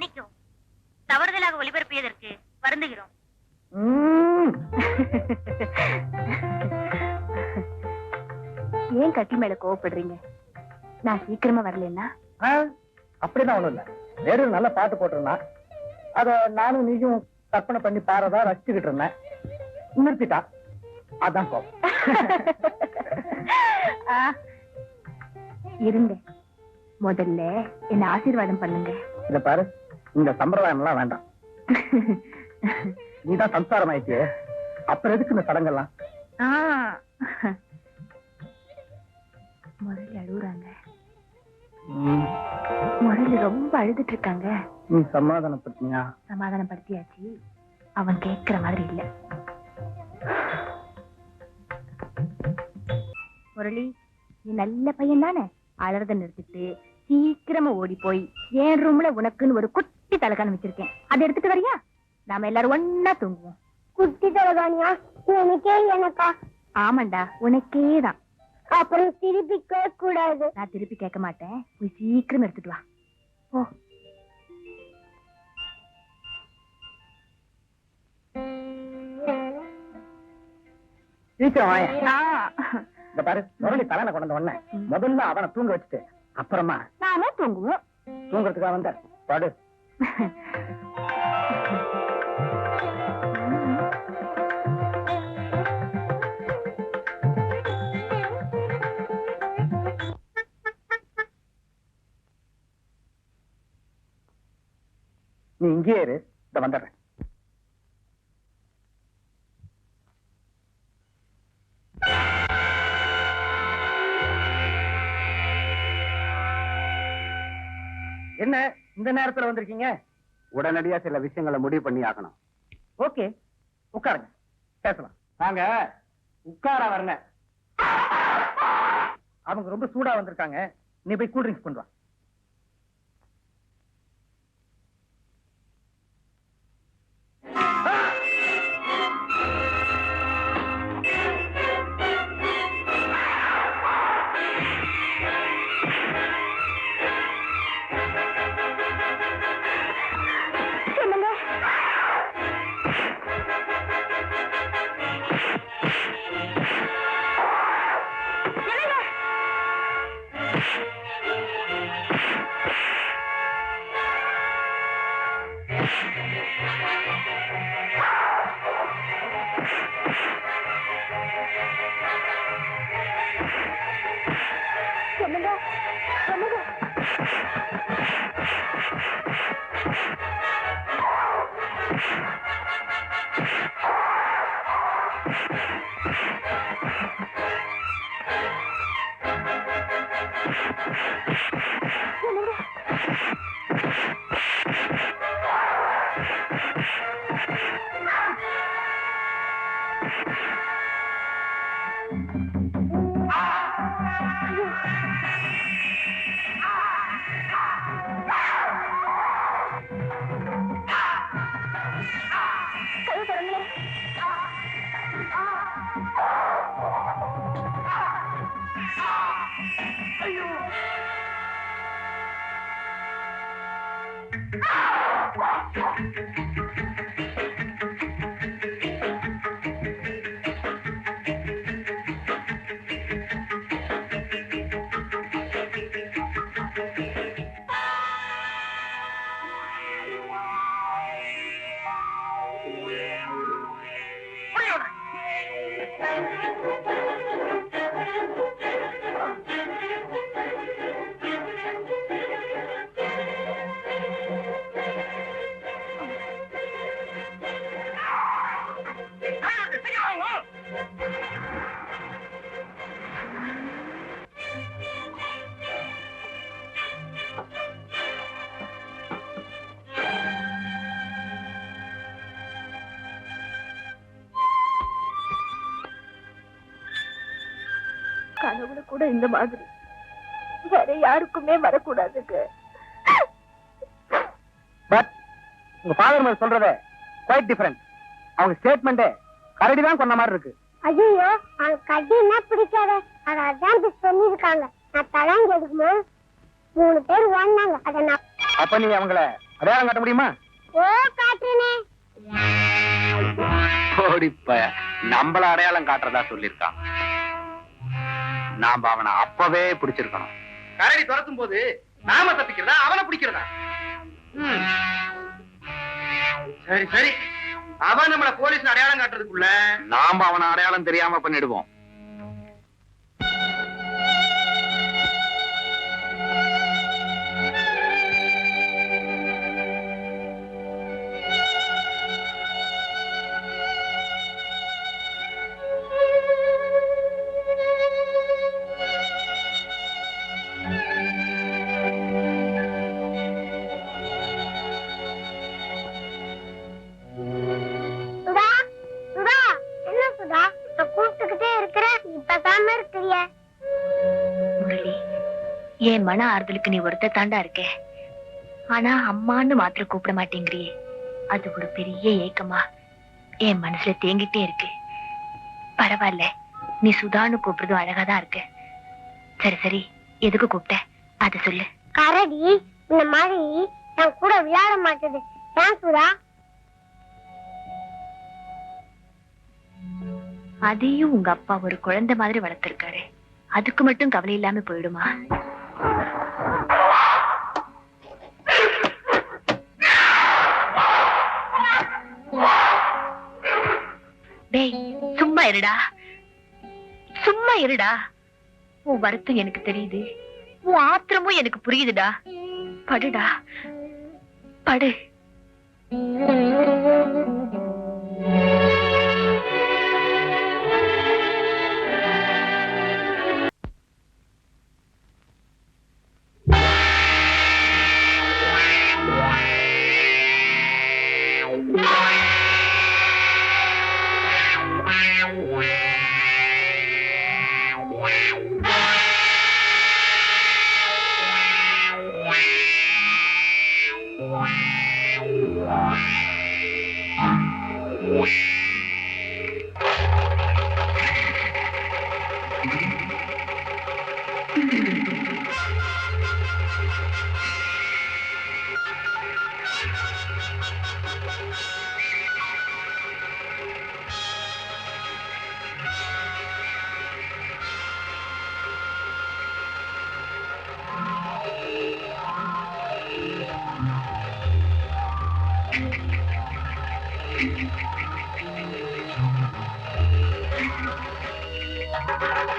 மன்னிக்கும் தவறுதலாக ஒளிபரப்பியதற்கு வருந்துகிறோம். ஏன் கட்டி மேல கோவப்படுறீங்க? நான் சீக்கிரமா வரலன்னா? ஆ, அப்படிலாம் ஒண்ணும் இல்ல. வேறு நல்ல பாட்டு போட்டிருந்தான் அத நானும் நீயும் கற்பனை பண்ணி பாரதா ரசிச்சுக்கிட்டு இருந்தேன். நிறுத்திட்டா. அதான் கோபம் ஆ, இருங்க. முதல்ல என்ன ஆசீர்வாதம் பண்ணுங்க. இத பாரு. இந்த சம்பிரதாயம் எல்லாம் வேண்டாம். நீதான் சம்சாரம் ஆயிட்டியே அப்புறம் எதுக்கு இந்த சடங்கெல்லாம். முரளி அழுகுறாங்க முரளி ரொம்ப அழுதுட்டு இருக்காங்க நீ சமாதானப்படுத்தினியா? சமாதானப்படுத்தியாச்சு. அவன் கேக்குற மாதிரி இல்ல. முரளி நீ நல்ல பையன் தானே? அழறத நிறுத்திட்டு சீக்கிரமா ஓடி போய் என் ரூம்ல உனக்குன்னு ஒரு குட்டி தலகாணி வச்சிருக்கேன் அதை எடுத்துட்டு வரியா? நாம எல்லாரும் ஒன்னா தூங்குவோம். குட்டி தலகாணியா எனக்கே எனக்கா? ஆமாண்டா உனக்கே தான். அப்புறம் திருப்பி கேட்க கூடாது. நான் திருப்பி கேட்க மாட்டேன். போய் சீக்கிரம் எடுத்துட்டு வா. ஓ சீக்கிரம் வாயேன். இந்த பாரு முரளி தலையில கொண்டு வந்த உடனே முதல்ல அவனை தூங்க வச்சுட்டு அப்புறமா நானே தூங்குவோம். தூங்குறதுக்காக வந்த படு. நீ இங்கேயே இரு. இந்த வந்துடுறேன். என்ன இந்த நேரத்துல வந்திருக்கீங்க? உடனடியா சில விஷயங்களை முடிவு பண்ணி ஆகணும். ஓகே. உட்காருங்க. பேசலாம். வாங்க. உட்கார வரல அவங்க ரொம்ப சூடா வந்திருக்காங்க. நீ போய் கூல் ட்ரிங்க்ஸ் கொண்டு வா. ஐயோ கூட இந்த மாதிரி. வேற யாருக்குமே வரக்கூடாதுங்க. பட் உங்க ஃபாதர் மேல சொல்றதே குவைட் டிஃபரண்ட் அவங்க ஸ்டேட்மெண்ட் கரடி தான் சொன்ன மாதிரி இருக்கு. ஐயோ அவன் கட்டினா பிடிக்காத? அதை அதான் சொல்லியிருக்காங்க. நான் தலாங்க எடுக்கும்போது மூணு பேர் ஓடினாங்க அதை நான் அப்ப நீ அவங்கள அடையாளம் காட்ட முடியுமா? ஓ காட்டுறேனே. கோடிப்ப நம்மள அடையாளம் காட்டுறதா சொல்லிருக்கான் நாம அவனை அப்பவே பிடிச்சிருக்கணும். கரடி துரத்தும் போது நாம தப்பிக்கிறதா? அவனை பிடிக்கிறதா. சரி சரி. அவன் நம்மள போலீஸ் அடையாளம் காட்டுறதுக்குள்ள நாம அவனை அடையாளம் தெரியாம பண்ணிடுவோம். என் மன ஆறுதலுக்கு நீ ஒருத்த தாண்டா இருக்க. ஆனா அம்மான்னு மாத்திரம் கூப்பிட மாட்டேங்கிறியே. அது ஒரு பெரிய ஏக்கமா. என் மனசுல தேங்கிட்டே இருக்கு. பரவாயில்ல நீ சுதான்னு கூப்பிடுறதும் அழகாதான் இருக்கு. சரி சரி எதுக்கு கூப்பிட்ட? அதை சொல்லு. கரடி இந்த மாதிரி என் கூட விளையாட மாட்டேது. ஏன் சுதா? அதையும் உங்க அப்பா ஒரு குழந்தை மாதிரி வளர்த்திருக்காரு. அதுக்கு மட்டும் கவலை இல்லாம போயிடுமா? இருடா. சும்மா இருடா. உன் வருத்தம் எனக்கு தெரியுது. உன் ஆத்திரமும் எனக்கு புரியுதுடா. படுடா. படு. வாடா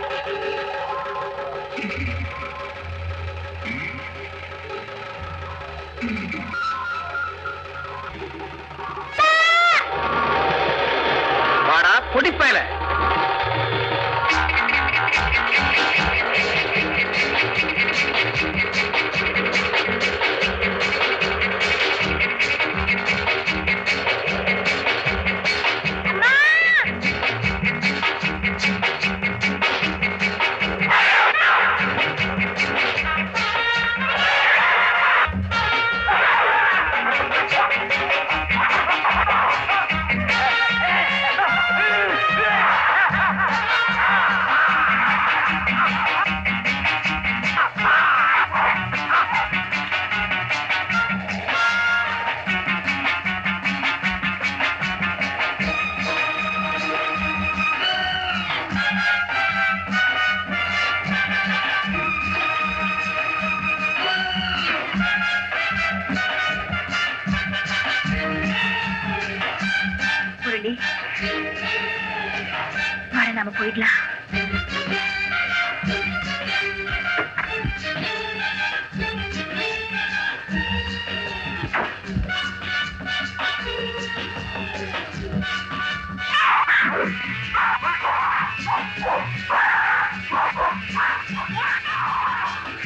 நாம போயிடலாம்.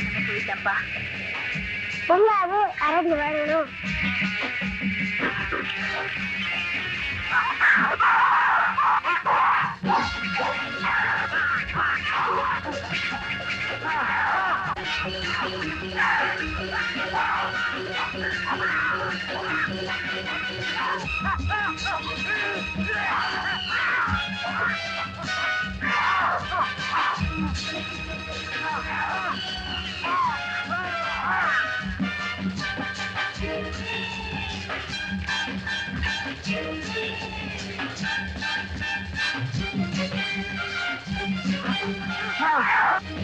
நம்ம போயிட்டப்பா பொங்கலாவே Ha ha ha! Yeah.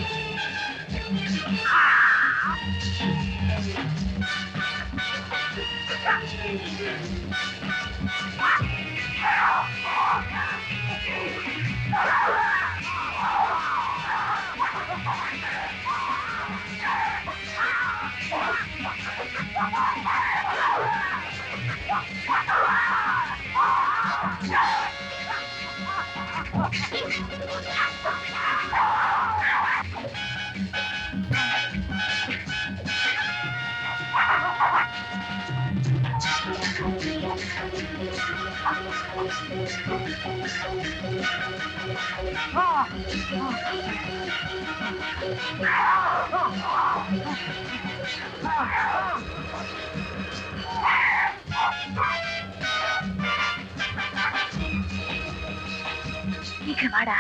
சீக்கிரம் வாடா.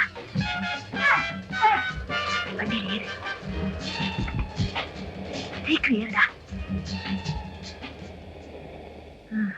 வண்டியில் ஏறு. சீக்கிரம் ஏறுடா. ம்.